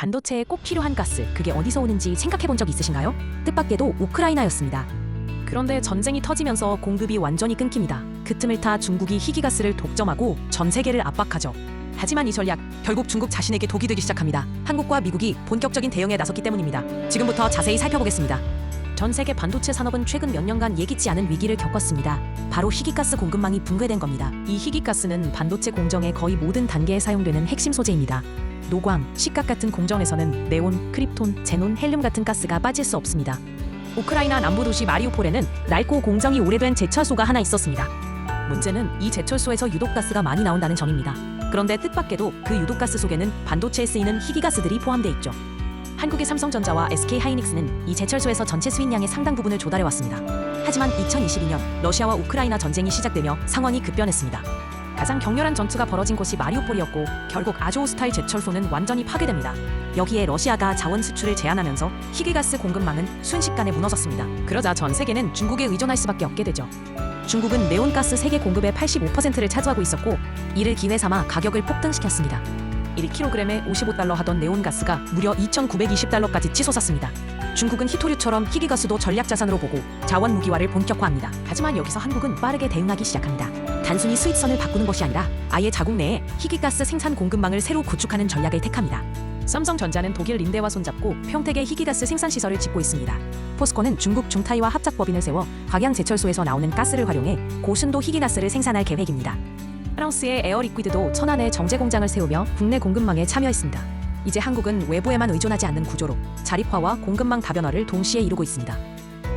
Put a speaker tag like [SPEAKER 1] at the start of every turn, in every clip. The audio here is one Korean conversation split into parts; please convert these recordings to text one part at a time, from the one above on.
[SPEAKER 1] 반도체에 꼭 필요한 가스, 그게 어디서 오는지 생각해 본 적 있으신가요? 뜻밖에도 우크라이나였습니다. 그런데 전쟁이 터지면서 공급이 완전히 끊깁니다. 그 틈을 타 중국이 희귀가스를 독점하고 전 세계를 압박하죠. 하지만 이 전략 결국 중국 자신에게 독이 되기 시작합니다. 한국과 미국이 본격적인 대응에 나섰기 때문입니다. 지금부터 자세히 살펴보겠습니다. 전 세계 반도체 산업은 최근 몇 년간 예기치 않은 위기를 겪었습니다. 바로 희귀가스 공급망이 붕괴된 겁니다. 이 희귀가스는 반도체 공정의 거의 모든 단계에 사용되는 핵심 소재입니다. 노광, 식각 같은 공정에서는 네온, 크립톤, 제논, 헬륨 같은 가스가 빠질 수 없습니다. 우크라이나 남부 도시 마리우폴에는 낡고 공정이 오래된 제철소가 하나 있었습니다. 문제는 이 제철소에서 유독가스가 많이 나온다는 점입니다. 그런데 뜻밖에도 그 유독가스 속에는 반도체에 쓰이는 희귀가스들이 포함돼 있죠. 한국의 삼성전자와 SK 하이닉스는 이 제철소에서 전체 수입량의 상당 부분을 조달해 왔습니다. 하지만 2022년 러시아와 우크라이나 전쟁이 시작되며 상황이 급변했습니다. 가장 격렬한 전투가 벌어진 곳이 마리우폴이었고 결국 아조스탈 제철소는 완전히 파괴됩니다. 여기에 러시아가 자원 수출을 제한하면서 희귀가스 공급망은 순식간에 무너졌습니다. 그러자 전 세계는 중국에 의존할 수밖에 없게 되죠. 중국은 네온가스 세계 공급의 85%를 차지하고 있었고 이를 기회 삼아 가격을 폭등시켰습니다. 1kg에 55달러 하던 네온가스가 무려 2,920달러까지 치솟았습니다. 중국은 히토류처럼 희귀가스도 전략 자산으로 보고 자원 무기화를 본격화합니다. 하지만 여기서 한국은 빠르게 대응하기 시작합니다. 단순히 수입선을 바꾸는 것이 아니라 아예 자국 내에 희귀가스 생산 공급망을 새로 구축하는 전략을 택합니다. 삼성전자는 독일 린데와 손잡고 평택에 희귀가스 생산 시설을 짓고 있습니다. 포스코는 중국 중타이와 합작법인을 세워 광양 제철소에서 나오는 가스를 활용해 고순도 희귀가스를 생산할 계획입니다. 프랑스의 에어리퀴드도 천안에 정제 공장을 세우며 국내 공급망에 참여했습니다. 이제 한국은 외부에만 의존하지 않는 구조로 자립화와 공급망 다변화를 동시에 이루고 있습니다.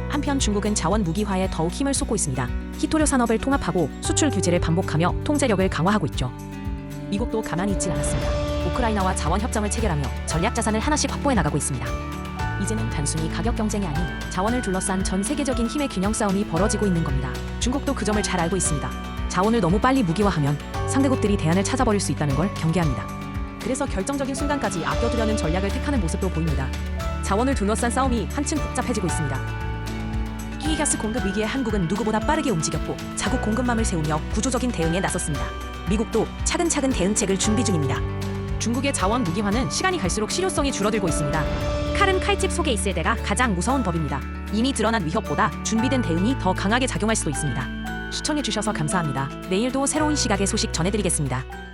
[SPEAKER 1] 한편 중국은 자원 무기화에 더욱 힘을 쏟고 있습니다. 히토류 산업을 통합하고 수출 규제를 반복하며 통제력을 강화하고 있죠. 미국도 가만히 있질 않았습니다. 우크라이나와 자원 협정을 체결하며 전략 자산을 하나씩 확보해 나가고 있습니다. 이제는 단순히 가격 경쟁이 아닌 자원을 둘러싼 전 세계적인 힘의 균형 싸움이 벌어지고 있는 겁니다. 중국도 그 점을 잘 알고 있습니다. 자원을 너무 빨리 무기화하면 상대국들이 대안을 찾아버릴 수 있다는 걸 경계합니다. 그래서 결정적인 순간까지 아껴두려는 전략을 택하는 모습도 보입니다. 자원을 둘러싼 싸움이 한층 복잡해지고 있습니다. 희귀가스 공급 위기에 한국은 누구보다 빠르게 움직였고 자국 공급망을 세우며 구조적인 대응에 나섰습니다. 미국도 차근차근 대응책을 준비 중입니다. 중국의 자원 무기화는 시간이 갈수록 실효성이 줄어들고 있습니다. 칼은 칼집 속에 있을 때가 가장 무서운 법입니다. 이미 드러난 위협보다 준비된 대응이 더 강하게 작용할 수도 있습니다. 시청해주셔서 감사합니다. 내일도 새로운 시각의 소식 전해드리겠습니다.